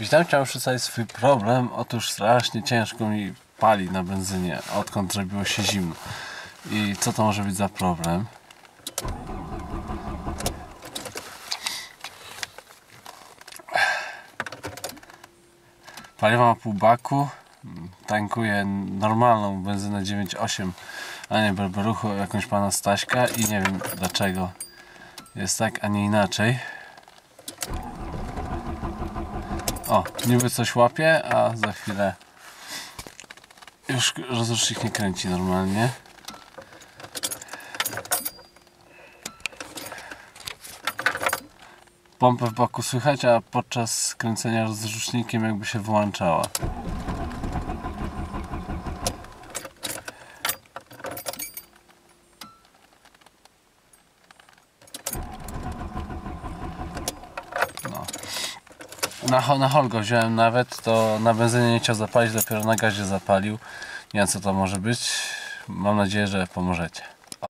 Witam, chciałem przedstawić swój problem. Otóż strasznie ciężko mi pali na benzynie, odkąd zrobiło się zimno. I co to może być za problem? Paliwo ma pół baku. Tankuję normalną benzynę 9.8, a nie berberuchu, jakąś pana Staśka i nie wiem dlaczego jest tak, a nie inaczej. O, niby coś łapie, a za chwilę już rozrusznik nie kręci normalnie. Pompę w boku słychać, a podczas kręcenia rozrusznikiem jakby się wyłączała. Na, na Holgo wziąłem nawet, to na benzynie nie chciał zapalić, dopiero na gazie zapalił. Nie wiem co to może być. Mam nadzieję, że pomożecie.